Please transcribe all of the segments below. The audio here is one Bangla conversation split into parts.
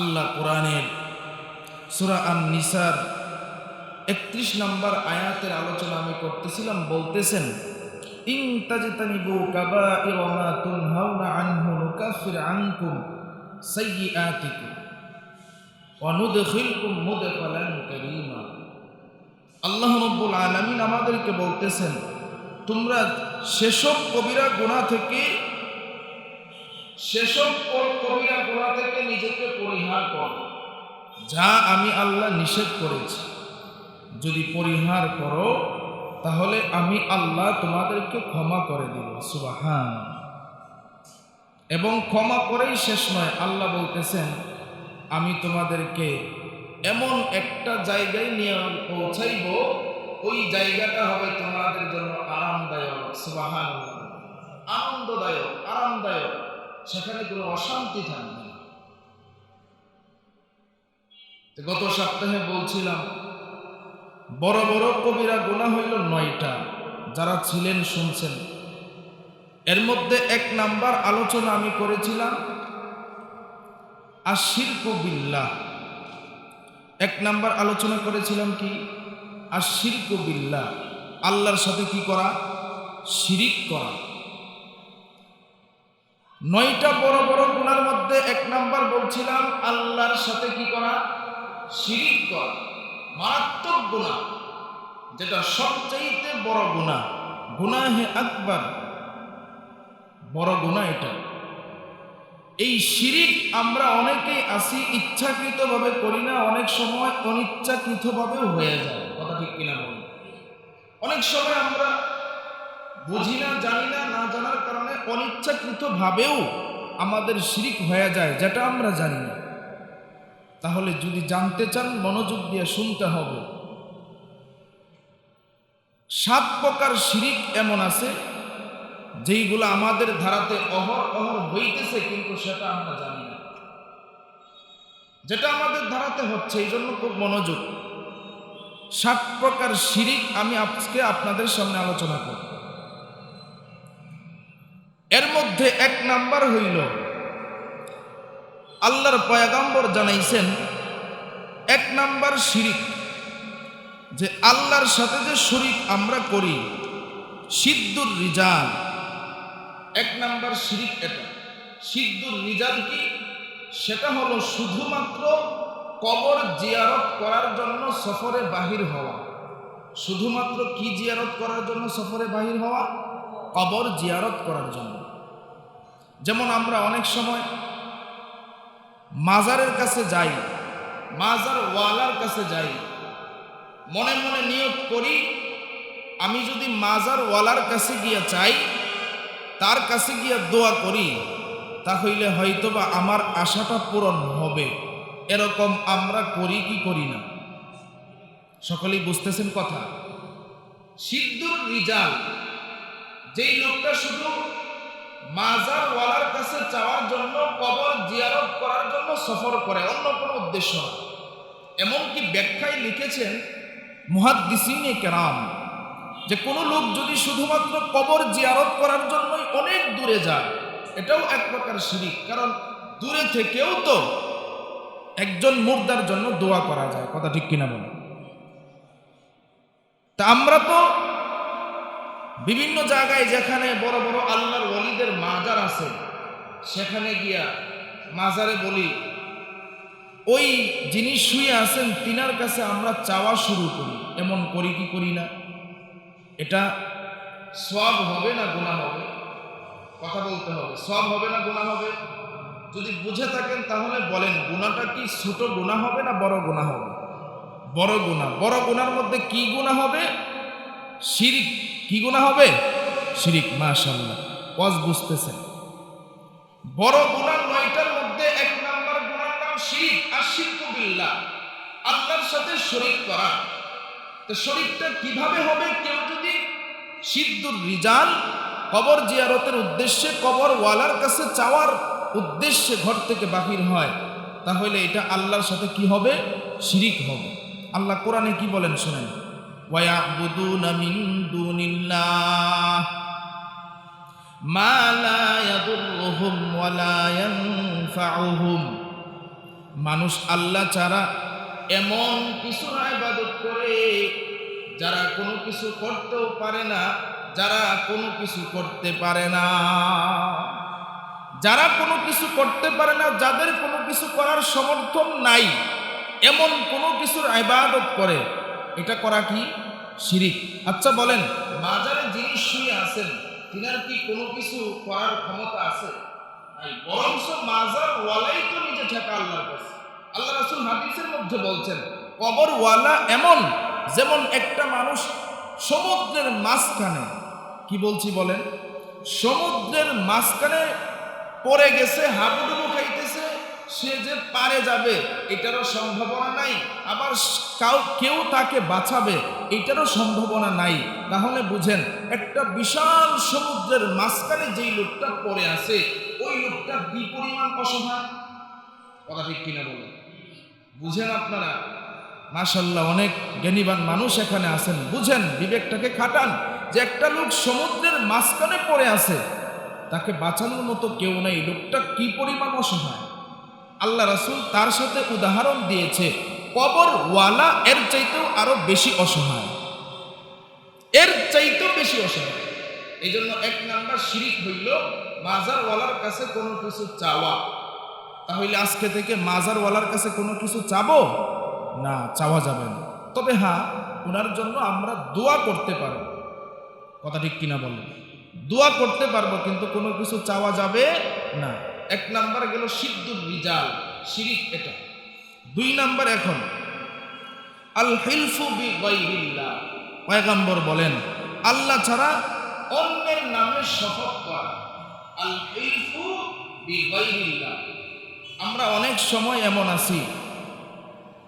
আল্লাহ কোরআনের সুরা আন নিসার একত্রিশ নম্বর আয়াতের আলোচনা আমি করতেছিলাম, বলতেছেন, ইং তাজতানিবু কাবাইরা মা তুনহাউনা আনহু নুকাফির আনকুম সাইয়্যাতিকুম ওয়া নুদখিলকুম মুদখালান কারীমা। আল্লাহ রাব্বুল আলামিন আমাদেরকে বলতেছেন, তোমরা সেসব কবিরা গুনাহ থেকে সেসব ক- কবিরা গুনাহ থেকে নিজেকে পরিহার করো যা আমি আল্লাহ নিষেধ করেছি। যদি পরিহার করো, তাহলে আমি আল্লাহ তোমাদেরকে ক্ষমা করে দেব। সুবাহান এবং ক্ষমা করেই শেষ নয়, আল্লাহ বলতেছেন, আমি তোমাদেরকে এমন একটা জায়গায় নিয়ে পৌঁছাইব, ওই জায়গাটা হবে তোমাদের জন্য আরামদায়ক। সুবাহান আনন্দদায়ক, আরামদায়ক। সেখানে কোনো অশান্তি থাকবে না। গত সপ্তাহে বলছিলাম, বড় বড় কবিরা গোনা হইল নয়টা, যারা ছিলেন শুনছেন। এর মধ্যে এক নাম্বার আলোচনা আমি করেছিলাম আশির বিল্লাহ। এক নাম্বার আলোচনা করেছিলাম কি? আশির বিল্লাহ, আল্লাহর সাথে কি করা? শিরিক করা। নয়টা বড় বড় গুণার মধ্যে এক নাম্বার বলছিলাম, আল্লাহর সাথে কি করা? শিরিক করা। মারাত্মক গুণা। যেটা সবচাইতে বড় গুণা। হে আকবার। বড় গুণা এটা। এই শিরিক আমরা অনেকেই আসি, ইচ্ছাকৃতভাবে করি না, অনেক সময় অনিচ্ছাকৃতভাবে হয়ে যায়। কথা ঠিক কিনা বলি অনেক সময় আমরা বুঝি না জানি না না জানার কারণে অনিচ্ছাকৃতভাবেও আমাদের শিরিক হয়ে যায়, যেটা আমরা জানি না। তাহলে যদি জানতে চান, মনোযোগ দিয়ে শুনতে হবে। সাত প্রকার শিরিক এমন আছে, যেইগুলো আমাদের ধারাতে অহর অহর হইতেছে, কিন্তু সেটা আমরা জানি না। যেটা আমাদের ধারাতে হচ্ছে, এই জন্য খুব মনোযোগ। সাত প্রকার শিরিক আমি আজকে আপনাদের সামনে আলোচনা করব। এর মধ্যে এক নাম্বার হইল, আল্লাহর পয়াগাম্বর জানাইছেন, এক নাম্বার শিরিক, যে আল্লাহর সাথে যে শরিক আমরা করি সিদ্ধুর রিজাল। এক নাম্বার শিরিক এটা। সিদ্ধুর রিজাল কি? সেটা হলো শুধুমাত্র কবর জিয়ারত করার জন্য সফরে বাহির হওয়া। শুধুমাত্র কি জিয়ারত করার জন্য সফরে বাহির হওয়া? কবর জিয়ারত করার জন্য। যেমন আমরা অনেক সময় মাজারের কাছে যাই, মাজার ওয়ালার কাছে যাই, মনে মনে নিয়োগ করি, আমি যদি মাজার ওয়ালার কাছে গিয়ে চাই, তার কাছে গিয়ে দোয়া করি, তাহলে হয়তোবা আমার আশাটা পূরণ হবে। এরকম আমরা করি কি করি না। সকলেই বুঝতেছেন কথা? সিদ্ধুর রিজাল যেই লোকটা শুধু মাজার ওয়ালার কাছে যাওয়ার জন্য, কবর জিয়ারত করার জন্য সফর করে, অন্য কোনো উদ্দেশ্য। এমনকি ব্যাখ্যায় লিখেছেন মুহাদ্দিসিনে কেরাম যে, কোনো লোক যদি শুধুমাত্র কবর জিয়ারত করার জন্যই অনেক দূরে যায়, এটাও এক প্রকার শিরিক। কারণ দূরে থেকেও তো একজন মুর্দার জন্য দোয়া করা যায়। কথা ঠিক কিনা বলে তা আমরা তো বিভিন্ন জায়গায় যেখানে বড় বড় আল্লাহর ওলিদের মাজার আছে, সেখানে গিয়া মাজারে বলি, ওই যিনি শুয়ে আছেন, তিনার কাছে আমরা চাওয়া শুরু করি। এমন করি কি করি না? এটা সব হবে না গুণা হবে? কথা বলতে হবে। সব হবে না গুণা হবে? যদি বুঝে থাকেন, তাহলে বলেন গুণাটা কি ছোট গুণা হবে না বড় গুণা হবে? বড় গুণা বড় গুণার মধ্যে কি গুণা হবে? শিরিক। কি গুণা হবে? শিরিক মাশাল্লাহ ওয়াজ বুঝতেছেন। বড় গুণার নয়টার মধ্যে এক নাম্বার গুণার নাম শিরিক, আর শিরকু বিল্লাহ। আল্লাহর সাথে শরিক করা। তো শরিকটা কীভাবে হবে? কেউ যদি সিদ্ধুর রিজাল কবর জিয়ারতের উদ্দেশ্যে কবর ওয়ালার কাছে চাওয়ার উদ্দেশ্যে ঘর থেকে বাহির হয়, তাহলে এটা আল্লাহর সাথে কি হবে? শিরিক হবে। আল্লাহ কোরআনে কি বলেন শোনেন। ওয়ায়াবুদুনা মিন দুনিল্লাহ মা লা ইয়াদুররুহুম ওয়া লা ইয়ানফাউহুম মানুষ আল্লাহ ছাড়া এমন কিছু ইবাদত করে, যারা কোনো কিছু করতেও পারে না, যারা কোনো কিছু করতে পারে না। যারা কোনো কিছু করতে পারে না, যাদের কোনো কিছু করার সমর্থন নাই, এমন কোনো কিছুর ইবাদত করে এটা করা কি? শিরিক। আচ্ছা বলেন মাজারে যিনি শুয়ে আছেন, তিনার কি কোনো কিছু করার ক্ষমতা আছে? নাই মাজার ওয়ালাই তো নিজে ঠেকা আল্লাহর কাছে। আল্লাহ রাসূল হাদিসের মধ্যে বলছেন কবর ওয়ালা এমন যেমন একটা মানুষ সমুদ্রের মাঝখানে কি বলছি বলেন? সমুদ্রের মাঝখানে পড়ে গেছে হাবুডুবু সে যে পারে যাবে, এটারও সম্ভাবনা নাই। আবার কাউ, কেউ তাকে বাঁচাবে, এটারও সম্ভাবনা নাই। তাহলে বুঝেন, একটা বিশাল সমুদ্রের মাঝখানে যেই লোকটা পড়ে আছে, ওই লোকটা কি পরিমাণ অসহায়? কথা ঠিক কিনা বলেন। বুঝেন আপনারা? মাশাল্লাহ অনেক জ্ঞানীবান মানুষ এখানে আছেন। বুঝেন, বিবেকটাকে খাটান যে একটা লোক সমুদ্রের মাঝখানে পড়ে আছে, তাকে বাঁচানোর মতো কেউ নেই। লোকটা কি পরিমাণ অসহায়? আল্লাহ রাসূল তার সাথে উদাহরণ দিয়েছে, কবর ওয়ালা এর চাইতেও আরও বেশি অসহায়। এর চাইতেও বেশি অসহায়। এই জন্য এক নাম্বার শিরিক হইল মাজারওয়ালার কাছে কোনো কিছু চাওয়া। তাহলে আজকে থেকে মাজারওয়ালার কাছে কোনো কিছু চাবো? না, চাওয়া যাবে না। তবে হ্যাঁ ওনার জন্য আমরা দোয়া করতে পারব। কথা ঠিক কিনা বলেন? দোয়া করতে পারব, কিন্তু কোনো কিছু চাওয়া যাবে না। এক নাম্বার গেল সিদ্ধুর রিজাল, শিরিক এটা। দুই নাম্বার এখন, আল হিলফু বি গায়রিল্লাহ পয়গম্বর বলেন, আল্লাহ ছাড়া অন্যের নামে শপথ করা। আল হিলফু বি গায়রিল্লাহ আমরা অনেক সময় এমন আছি।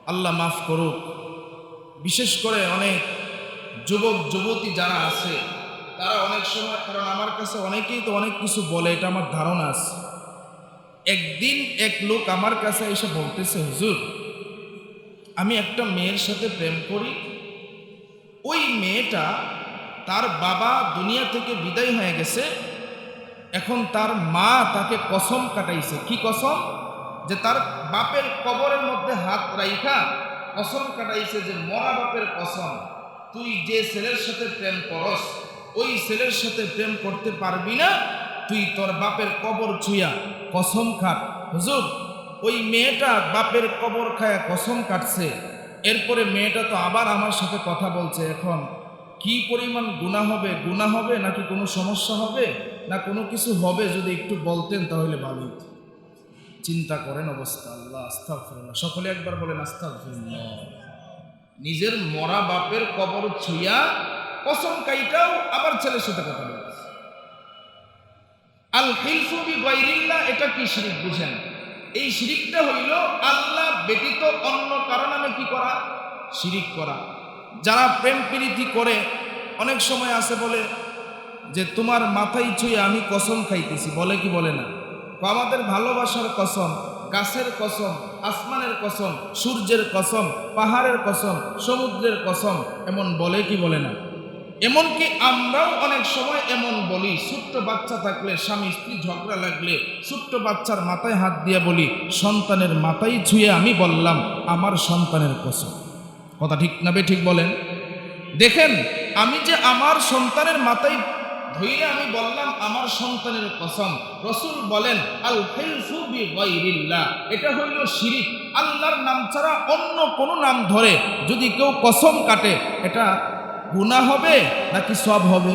আল্লাহ মাফ করুক। বিশেষ করে অনেক যুবক, যুবতী যারা আছে, তারা অনেক সময়, কারণ আমার কাছে অনেকেই তো অনেক কিছু বলে, এটা আমার ধারণা আছে। একদিন এক লোক আমার কাছে এসে বলতেছে, হুজুর, আমি একটা মেয়ের সাথে প্রেম করি। ওই মেয়েটা তার বাবা দুনিয়া থেকে বিদায় হয়ে গেছে। এখন তার মা তাকে কসম কাটাইছে। কি কসম? যে তার বাপের কবরের মধ্যে হাত রাইখা কসম কাটাইছে যে, মরা বাপের কসম, তুই যে ছেলের সাথে প্রেম করস, ওই ছেলের সাথে প্রেম করতে পারবি না তুই তোর বাপের কবর ছুঁয়া, কসম খাট। হুজুর, ওই মেয়েটা বাপের কবর খায়া কসম কাটছে। এরপরে মেয়েটা তো আবার আমার সাথে কথা বলছে এখন। কি পরিমাণ গুণা হবে? গুণা হবে নাকি কোনো সমস্যা হবে? না কোনো কিছু হবে? যদি একটু বলতেন তাহলে ভালো। চিন্তা করেন অবস্থা, আল্লাহ, আস্তাগফিরুল্লাহ। সকলে একবার বলেন, আস্তাগফিরুল্লাহ। নিজের মরা বাপের কবর ছুঁয়া, কসম কাইটাও আবার ছেলের সাথে কথা বলছে আল হিলফু বি গায়রিল্লাহ এটা কি শিরিক বুঝেন? এই শিরিকটা হইল আল্লাহ ব্যতীত অন্য কারণ নামে কি করা? শিরিক করা। যারা প্রেম প্রীতি করে, অনেক সময় আছে বলে যে, তোমার মাথায় ছুঁয়ে আমি কসম খাইতেছি। বলে কি বলে না? আমাদের ভালোবাসার কসম, গাছের কসম, আসমানের কসম, সূর্যের কসম, পাহাড়ের কসম, সমুদ্রের কসম, এমন বলে কি বলে না? এমনকি আমরাও অনেক সময় এমন বলি, ছোট্ট বাচ্চা থাকলে স্বামী স্ত্রী ঝগড়া লাগলে ছোট্ট বাচ্চার মাথায় হাত দিয়ে বলি, সন্তানের মাথায় ছুঁয়ে আমি বললাম, আমার সন্তানের কসম। কথা ঠিক না ঠিক বলেন? দেখেন, আমি যে আমার সন্তানের মাথায় ধইরে আমি বললাম, আমার সন্তানের কসম, রসুল বলেন, আল হিলফু এটা হইল শিরিক। আল্লাহর নাম ছাড়া অন্য কোনো নাম ধরে যদি কেউ কসম কাটে, এটা গুনাহ হবে নাকি সব হবে?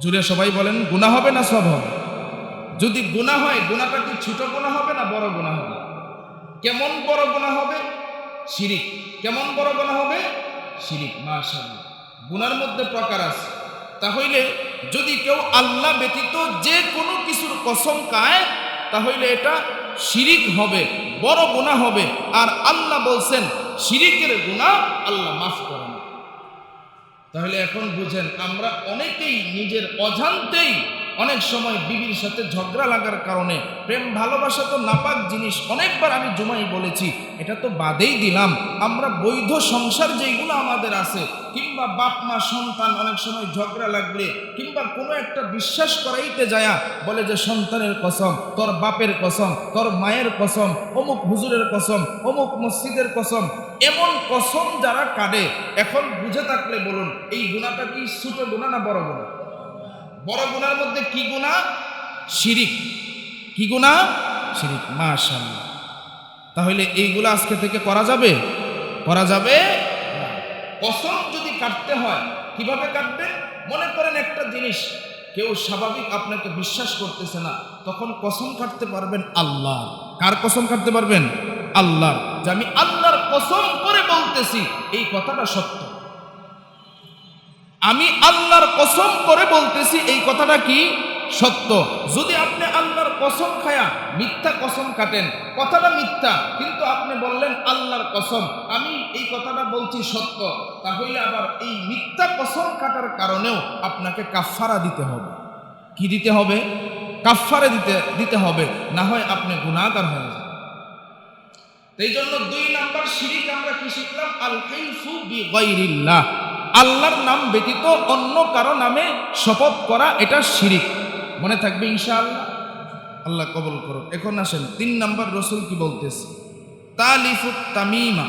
জুড়ে সবাই বলেন, গুনাহ হবে না সব হবে? যদি গুনাহ হয়, গুনাহটা কি ছোট গুনাহ হবে না বড় গুনাহ হবে? কেমন বড় গুনাহ হবে? শিরিক। কেমন বড় গুনাহ হবে? শিরিক, মাশাআল্লাহ। গুনার মধ্যে প্রকার আছে। তাহলে যদি কেউ আল্লাহ ব্যতীত যে কোনো কিছুর কসম কায় তাহলে এটা শিরিক হবে, বড় গুণা হবে। আর আল্লাহ বলছেন, শিরিকের গুণা আল্লাহ মাফ করেন। তাহলে এখন বুঝেন আমরা অনেকেই নিজের অজান্তেই অনেক সময় বিবির সাথে ঝগড়া লাগার কারণে প্রেম ভালোবাসা তো নাপাক জিনিস। অনেকবার আমি জুমাই বলেছি, এটা তো বাদেই দিলাম। আমরা বৈধ সংসার যেইগুলো আমাদের আছে, কিংবা বাপ, মা, সন্তান অনেক সময় ঝগড়া লাগলে, কিংবা কোনো একটা বিশ্বাস করাইতে যায়া বলে যে সন্তানের কসম, তোর বাপের কসম, তোর মায়ের কসম, অমুক হুজুরের কসম, অমুক মসজিদের কসম, এমন কসম যারা কাটে এখন বুঝে থাকলে বলুন, এই গুণাটা কি ছোট গুণা না বড় গুণা? বড় গুণার মধ্যে কি গুণা শিরিক। কি গুণা শিরিক। মাশাল্লাহ তাহলে এইগুলো আজকে থেকে করা যাবে? করা যাবে কসম যদি কাটতে হয়, কীভাবে কাটবে? মনে করেন একটা জিনিস, কেউ স্বাভাবিক আপনাকে বিশ্বাস করতেছে না, তখন কসম কাটতে পারবেন আল্লাহ। কার কসম কাটতে পারবেন? আল্লাহ। যে আমি আল্লাহর কসম করে বলতেছি, এই কথাটা সত্য। আমি আল্লাহর কসম করে বলতেছি, এই কথাটা কি সত্য? যদি আপনি আল্লাহর কসম খায়া মিথ্যা কসম কাটেন কথাটা মিথ্যা, কিন্তু আপনি বললেন আল্লাহর কসম, আমি এই কথাটা বলছি সত্য, তাহলে আবার এই মিথ্যা কসম কাটার কারণেও আপনাকে কাফফারা দিতে হবে। কি দিতে হবে? কাফফারে দিতে দিতে হবে, না হয় আপনি গুণাগার হয়ে যাবেন এই জন্য দুই নাম্বার শিরিক আমরা কি শিখলাম? আল হিলফু বি আল্লাহর নাম ব্যতীত অন্য কারও নামে শপথ করা এটা শিরিক। মনে থাকবে ইনশাআল্লাহ? আল্লাহ কবল করো এখন আসেন, তিন নাম্বার রসুল কি বলতেছে? তালিফু তামিমা।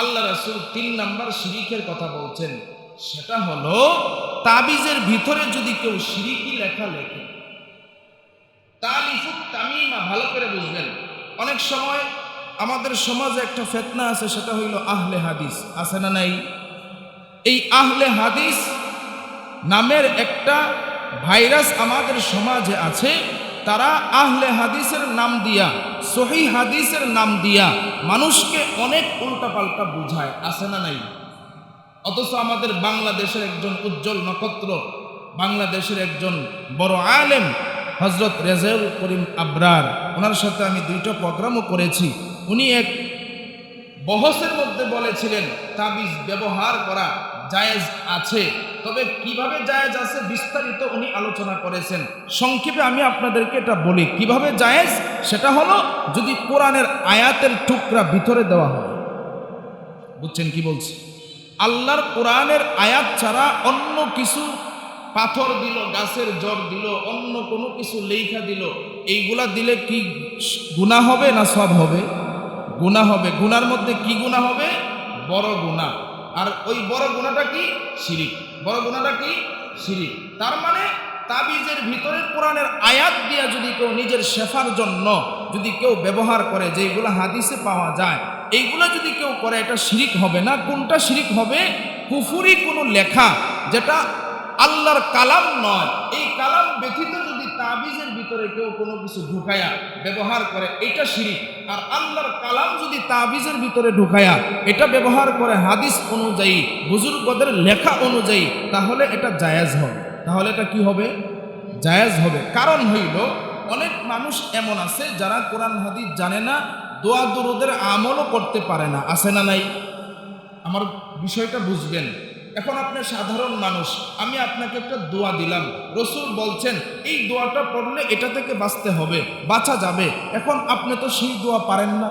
আল্লাহ রসুল তিন নাম্বার শিরিকের কথা বলছেন। সেটা হলো, তাবিজের ভিতরে যদি কেউ শিরিকি লেখা লেখে, তালিফু তামিমা, ভালো করে বুঝবেন। অনেক সময় আমাদের সমাজে একটা ফেতনা আছে, সেটা হইল আহলে হাদিস। আছে না নাই? এই আহলে হাদিস নামের একটা ভাইরাস আমাদের সমাজে আছে। তারা আহলে হাদিসের নাম দিয়া, সহি হাদিসের নাম দিয়া মানুষকে অনেক উল্টাপাল্টা বুঝায়, আছে না নাই? অথচ আমাদের বাংলাদেশের একজন উজ্জ্বল নক্ষত্র, বাংলাদেশের একজন বড় আলেম হজরত রেজাউল করিম আবরার, ওনার সাথে আমি দুইটা প্রোগ্রামও করেছি। উনি এক বহসের মধ্যে বলেছিলেন, তাবিজ ব্যবহার করা জায়েজ আছে। তবে কীভাবে জায়েজ আছে বিস্তারিত উনি আলোচনা করেছেন। সংক্ষেপে আমি আপনাদেরকে এটা বলি। কীভাবে জায়েজ? সেটা হলো যদি কোরআনের আয়াতের টুকরা ভিতরে দেওয়া হয়। বুঝছেন কি বলছি? আল্লাহর কোরআনের আয়াত ছাড়া অন্য কিছু পাথর দিল, গাছের জ্বর দিল, অন্য কোনো কিছু লেখা দিল, এইগুলা দিলে কি গুণা হবে না সব হবে? গুণা হবে। গুনার মধ্যে কি গুণা হবে? বড় গুণা আর ওই বড় গুণাটা কি? শিরিক। বড় গুণাটা কি? শিরিক। তার মানে তাবিজের ভিতরে কোরআনের আয়াত দিয়া যদি কেউ নিজের শেফার জন্য যদি কেউ ব্যবহার করে যেগুলো হাদিসে পাওয়া যায়, এইগুলো যদি কেউ করে, এটা শিরিক হবে না? কোনটা শিরিক হবে? কুফুরি কোনো লেখা যেটা আল্লাহর কালাম নয়। এই কালাম ব্যথিত যদি তাবিজের ভিতরে কেউ কোনো কিছু ঢুকায়া ব্যবহার করে, এটা শিরিক। আর আল্লাহর কালাম যদি তাবিজের ভিতরে ঢুকায়া, এটা ব্যবহার করে হাদিস অনুযায়ী, বুজুর্গদের লেখা অনুযায়ী, তাহলে এটা জায়াজ হবে। তাহলে এটা কি হবে? জায়েজ হবে। কারণ হইল, অনেক মানুষ এমন আছে যারা কোরআন, হাদিস জানে না দোয়া দরুদের আমলও করতে পারে না। আছে না নাই? আমার বিষয়টা বুঝবেন। এখন আপনি সাধারণ মানুষ, আমি আপনাকে একটা দোয়া দিলাম। রসুল বলছেন, এই দোয়াটা পড়লে এটা থেকে বাঁচতে হবে, বাঁচা যাবে। এখন আপনি তো সেই দোয়া পারেন না।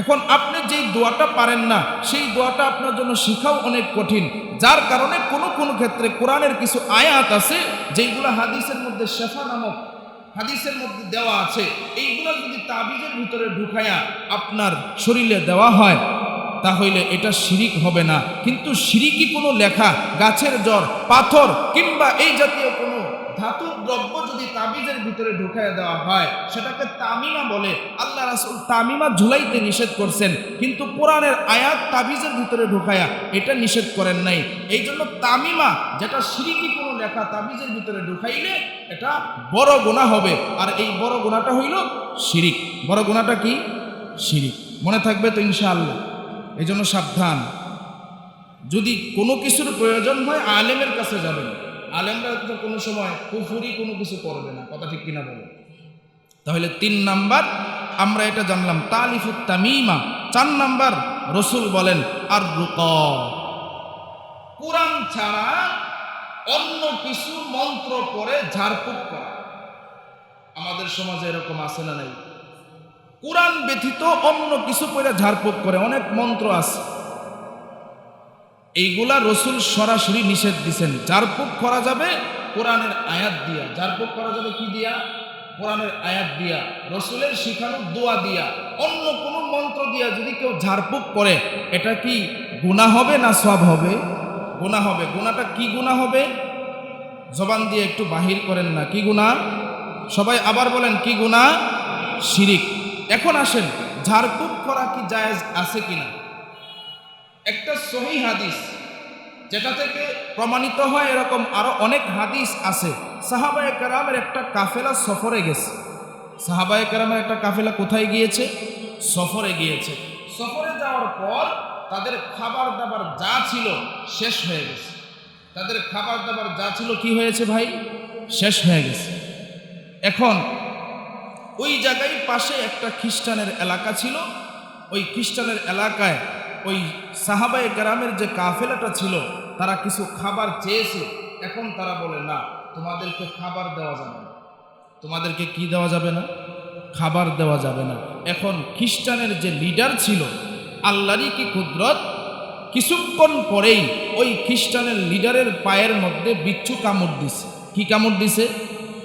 এখন আপনি যেই দোয়াটা পারেন না, সেই দোয়াটা আপনার জন্য শেখাও অনেক কঠিন। যার কারণে কোনো কোনো ক্ষেত্রে কোরআনের কিছু আয়াত আছে, যেইগুলো হাদিসের মধ্যে শেফা নামক হাদিসের মধ্যে দেওয়া আছে। এইগুলো যদি তাবিজের ভিতরে ঢুকায়া আপনার শরীরে দেওয়া হয় তাহলে এটা শিরিক হবে না। কিন্তু শিরিকি কোনো লেখা, গাছের জ্বর, পাথর কিংবা এই জাতীয় কোনো ধাতু দ্রব্য যদি তাবিজের ভিতরে ঢুকায় দেওয়া হয়, সেটাকে তামিমা বলে। আল্লাহ রাসুল তামিমা ঝুলাইতে নিষেধ করছেন, কিন্তু কোরআনের আয়াত তাবিজের ভিতরে ঢুকায়া এটা নিষেধ করেন নাই। এই জন্য তামিমা, যেটা সিরিকি কোনো লেখা তাবিজের ভিতরে ঢুকাইলে এটা বড় গোনা হবে। আর এই বড় গোনাটা হইল শিরিক। বড় গোনাটা কি? শিরিক। মনে থাকবে তো ইনশাআল্লাহ। এই জন্য সাবধান। যদি কোনো কিছুর প্রয়োজন হয়, আলেমের কাছে যাবেন। আলেমরা তো কোনো সময় কুফুরি কোনো কিছু করবে না, কথা ঠিক কিনা বলে? তাহলে তিন নাম্বার, আমরা এটা জানলাম, তালিফুত তামিমা। চার নাম্বার, রসুল বলেন আর রুক কোরআন ছাড়া অন্য কিছু মন্ত্র পরে ঝাড়ফুঁক করা। আমাদের সমাজে এরকম আছে না নাই? কোরআন ব্যতীত অন্য কিছু পরে ঝাড়ফুঁক করে, অনেক মন্ত্র আছে। এইগুলা রসুল সরাসরি নিষেধ দিছেন। ঝাড়ফুঁক করা যাবে কোরআনের আয়াত দিয়া। ঝাড়ফুঁক করা যাবে কি দিয়া? কোরআনের আয়াত দিয়া। রসুলের শিখানো দোয়া দিয়া। অন্য কোনো মন্ত্র দিয়া যদি কেউ ঝাড়ফুঁক করে, এটা কি গুণা হবে না সব হবে? গুণা হবে। গুণাটা কি গুণা হবে? জবান দিয়ে একটু বাহির করেন না। কি গুণা সবাই আবার বলেন, কি গুণা শিরিক। এখন আসেন, ঝাড়ফুঁক করা কি জায়েজ আছে কিনা? একটা সহি হাদিস, যেটা থেকে প্রমাণিত হয় এরকম আরও অনেক হাদিস আছে। সাহাবায় কারামের একটা কাফেলা সফরে গেছে। সাহাবায় কারামের একটা কাফেলা কোথায় গিয়েছে? সফরে গিয়েছে। সফরে যাওয়ার পর তাদের খাবার দাবার যা ছিল শেষ হয়ে গেছে। তাদের খাবার দাবার যা ছিল কি হয়েছে ভাই? শেষ হয়ে গেছে। এখন ওই জায়গায় পাশে একটা খ্রিস্টানের এলাকা ছিল। ওই খ্রিস্টানের এলাকায় ওই সাহাবায় গ্রামের যে কাফেলাটা ছিল, তারা কিছু খাবার চেয়েছে। এখন তারা বলে, না, তোমাদেরকে খাবার দেওয়া যাবে না। তোমাদেরকে কি দেওয়া যাবে না? খাবার দেওয়া যাবে না। এখন খ্রিস্টানের যে লিডার ছিল, আল্লাহরই কি কুদরত? কিছুক্ষণ পরেই ওই খ্রিস্টানের লিডারের পায়ের মধ্যে বিচ্ছু কামড় দিছে। কি কামড় দিছে?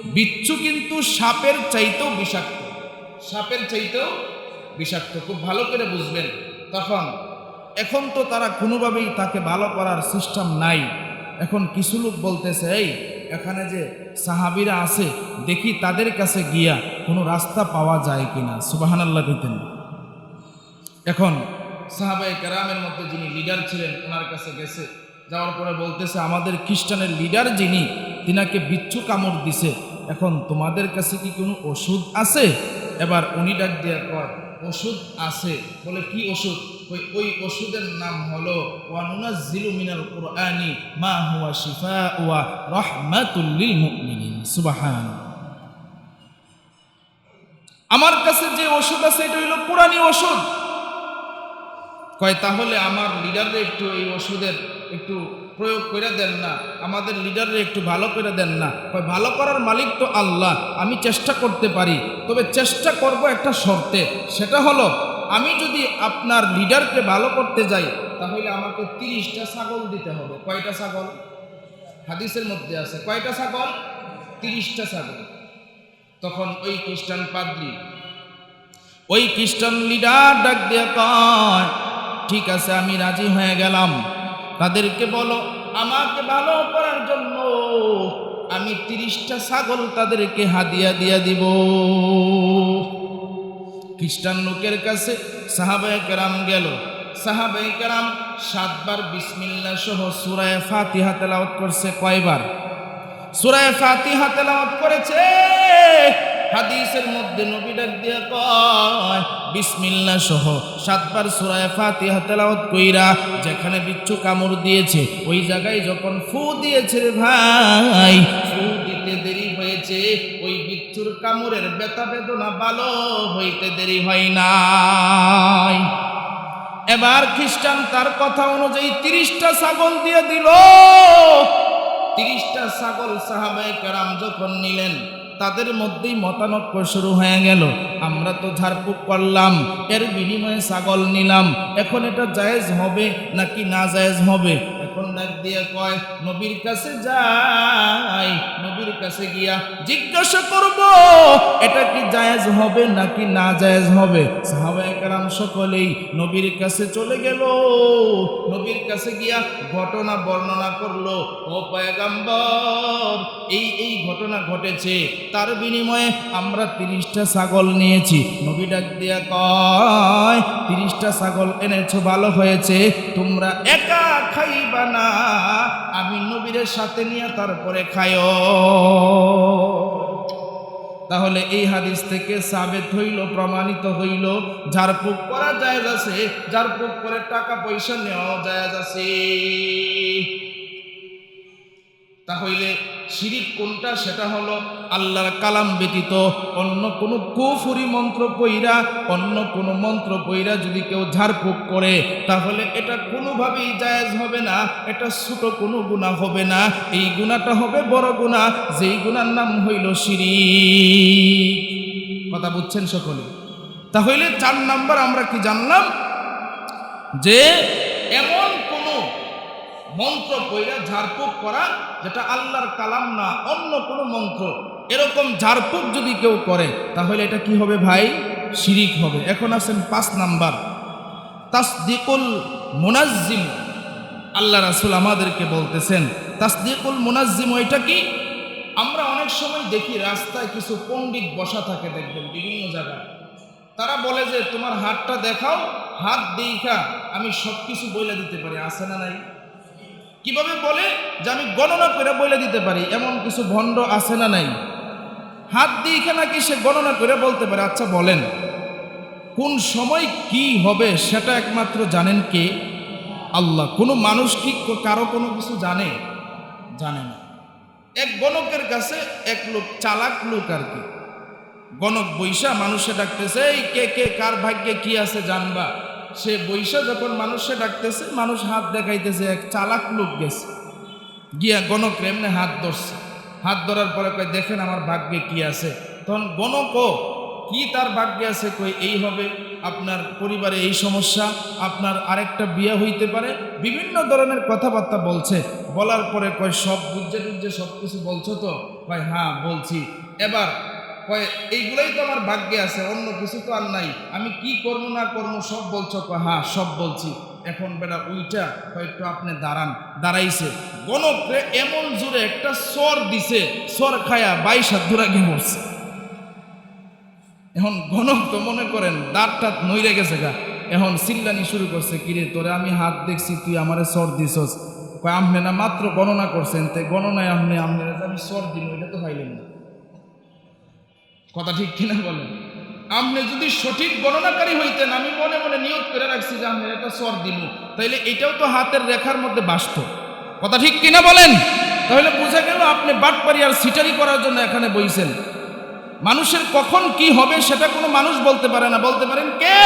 বিচ্ছু কিন্তু সাপের চাইতেও বিষাক্ত। সাপের চাইতেও বিষাক্ত, খুব ভালো করে বুঝবেন। তখন, এখন তো তারা কোনোভাবেই তাকে ভালো করার সিস্টেম নাই। এখন কিছু লোক বলতেছে, এই, এখানে যে সাহাবিরা আছে, দেখি তাদের কাছে গিয়া কোনো রাস্তা পাওয়া যায় কিনা? সুবাহান আল্লাহ কইতেন এখন সাহাবাই কেরামের মধ্যে যিনি লিডার ছিলেন, ওনার কাছে গেছে। যাওয়ার পরে বলতেছে, আমাদের খ্রিস্টানের লিডার যিনি, তিনাকে বিচ্ছু কামড় দিছে। এখন তোমাদের কাছে কি কোনো ওষুধ আছে? এবার উনি ডাক দিয়ে কয় ওষুধ আছে। বলে, কি ওষুধ? ওই ওই ওষুধের নাম হলো, ওয়ানুনাজ্জিলু মিনাল কুরআনি মা হুয়া শিফা ওয়া রাহমাতুল লিল মুমিনিন। সুবহান আমার কাছে যে ওষুধ আছে, এটা হলো কোরআনি ওষুধ। কয়, তাহলে আমার লিডাররে একটু এই ওষুধের একটু প্রয়োগ করে দেন না, আমাদের লিডাররে একটু ভালো করে দেন না। ভালো করার মালিক তো আল্লাহ, আমি চেষ্টা করতে পারি। তবে চেষ্টা করব একটা শর্তে, সেটা হলো, আমি যদি আপনার লিডারকে ভালো করতে যাই, তাহলে আমাকে তিরিশটা ছাগল দিতে হবে। কয়টা ছাগল? হাদিসের মধ্যে আছে। কয়টা ছাগল? তিরিশটা ছাগল। তখন ওই খ্রিস্টান পাদ্রী ওই খ্রিস্টান লিডার ডাক দিয়ে কয়, ঠিক আছে, আমি রাজি হয়ে গেলাম। তাদেরকে বলো, আমাকে ভালো করার জন্য আমি তিরিশটা ছাগল তাদেরকে হাদিয়া দিয়া দিব। খ্রিস্টান লোকের কাছে সাহাবায়ে কেরাম গেল। সাহাবায়ে কেরাম সাতবার বিসমিল্লা সহ সুরায় ফাতিহা তেলাওয়াত করছে কয়বার? সুরায় ফাতিহা তেলাওয়াত করেছে? হাদিসের মধ্যে নবী ডাক দিয়ে কয়, বিসমিল্লাহ সহ সাতবার সুরায় ফাতিহা তেলাওয়াত কইরা যেখানে বিচ্ছু কামড় দিয়েছে, ওই জায়গায় যখন ফু দিয়েছে রে ভাই, ফু দিতে দেরি হয়েছে, ওই বিচ্ছুর কামড়ের ব্যথা বেদনা ভালো হইতে দেরি হয় নাই। এবার খ্রিস্টান তার কথা অনুযায়ী তিরিশটা ছাগল দিয়ে দিল। তিরিশটা ছাগল সাহাবাই কারাম যখন নিলেন তাদের মধ্যেই মতানক্য শুরু হয়ে গেল। আমরা তো ঝাড়ফুঁক করলাম, এর বিনিময়ে ছাগল নিলাম। এখন এটা জায়েজ হবে নাকি না জায়েজ হবে? এখন ডাক দিয়ে কয়, নবীর কাছে যাই। নবীর কাছে গিয়া জিজ্ঞাসা করব, এটা কি জায়েজ হবে নাকি না জায়েজ হবে? সাহাবায়ে কেরাম সকলেই নবীর কাছে চলে গেল। নবীর কাছে গিয়া ঘটনা বর্ণনা করল। ও পয়গাম্বর, এই এই ঘটনা ঘটেছে। তার বিনিময়ে আমরা তিরিশটা ছাগল নিয়েছি। নবী ডাক দিয়া কয়, তিরিশটা ছাগল এনেছো, ভালো হয়েছে। তোমরা একা খাইবা না, আমি নবীরের সাথে নিয়ে তারপরে খায়ও তাহলে এই হাদিস থেকে সাবেত হইল, প্রমাণিত হইল, যার পোক করা যায় আছে ঝাড়ফুঁক করে টাকা পয়সা নেওয়া যায় আছে। তাহলে শিরিক কোনটা? সেটা হলো আল্লাহর কালাম ব্যতীত অন্য কোনো কুফুরি মন্ত্র পইরা, অন্য কোনো মন্ত্র পইরা যদি কেউ ঝাড়ফুঁক করে, তাহলে এটা কোনোভাবেই জায়েজ হবে না, এটা ছোট কোনো গুণা হবে না। এই গুণাটা হবে বড় গুণা, যেই গুণার নাম হইল শিরিক। কথা বুঝছেন সকলে? তাহলে চার নাম্বার আমরা কি জানলাম? যে এমন কোনো মন্ত্র পইরা ঝাড়ফুঁক করা যেটা আল্লাহর কালাম না, অন্য কোনো মন্ত্র। এরকম ঝাড়ফুঁক যদি কেউ করে, তাহলে এটা কি হবে ভাই? শিরিক হবে। এখন আছেন পাঁচ নাম্বার। তাসদিকুল মুনাজ্জিম। আল্লাহ রাসুল আমাদেরকে বলতেছেন, তাসদিকুল মুনাজ্জিম এটা কি? আমরা অনেক সময় দেখি রাস্তায় কিছু পণ্ডিত বসা থাকে, দেখবেন বিভিন্ন জায়গায়। তারা বলে যে, তোমার হাতটা দেখাও, হাত দেখা আমি সব কিছু বইলে দিতে পারি। আছে না নাই? কীভাবে বলে যে আমি গণনা করে বলে দিতে পারি? এমন কিছু ভণ্ড আছে না নাই? হাত দিয়ে নাকি সে গণনা করে বলতে পারে? আচ্ছা বলেন। কোন সময় কি হবে সেটা একমাত্র জানেন কে? আল্লাহ। কোনো মানুষ কি কারও কোনো কিছু জানে? জানে না। এক গণকের কাছে এক লোক, চালাক লোক আর কি। গণক বৈশা মানুষে ডাকতেছে, এই কে কে, কার ভাগ্যে কি আছে জানবা? সে বৈশা যখন মানুষে ডাকতেছে, মানুষ হাত দেখাইতেছে, এক চালাক লোক গেছে। গিয়া গণক এমনি হাত ধরছে। হাত ধরার পরে কয়, দেখেন আমার ভাগ্যে কি আছে? তখন গণকও কি তার ভাগ্যে আছে? কই এই হবে, আপনার পরিবারে এই সমস্যা, আপনার আরেকটা বিয়ে হইতে পারে। বিভিন্ন ধরনের কথাবার্তা বলছে। বলার পরে কয়, সব বুঝে টুঝে সব কিছু বলছো তো? কয় হ্যাঁ বলছি। এবার কয়, এইগুলাই তো আমার ভাগ্যে আছে, অন্য কিছু তো আর নাই। আমি কি করব না করব, সব বলছো কয় হ্যাঁ সব বলছি। এখন বেটা উইটা হয়তো আপনি দাঁড়ান। দাঁড়াইছে। গণকরে এমন জোরে একটা সর দিছে সর খায়া বাইশ হাত ধরা গিয়ে মরছে। এখন গণক তো মনে করেন, দাঁত টাত নইরে গেছে গা। এখন চিল্লানি শুরু করছে, কিরে, তোরে আমি হাত দেখছি, তুই আমারে সর দিছস। কয় আপনি না মাত্র গণনা করছেন, তে গণনায় আপনি আপনি আমি সর দিন এটা তো পাইলেন না। কথা ঠিক কিনা বলেন? আপনি যদি সঠিক গণনাকারী হইতেন, আমি মনে মনে নিয়োগ করে রাখছি যে আমি একটা সর দিব তাইলে এটাও তো হাতের রেখার মধ্যে বাসত। কথা ঠিক কিনা বলেন? তাহলে বোঝা গেল আপনি বাটপারি আর সিটারি করার জন্য এখানে বইছেন। মানুষের কখন কি হবে সেটা কোনো মানুষ বলতে পারে না। বলতে পারেন কে?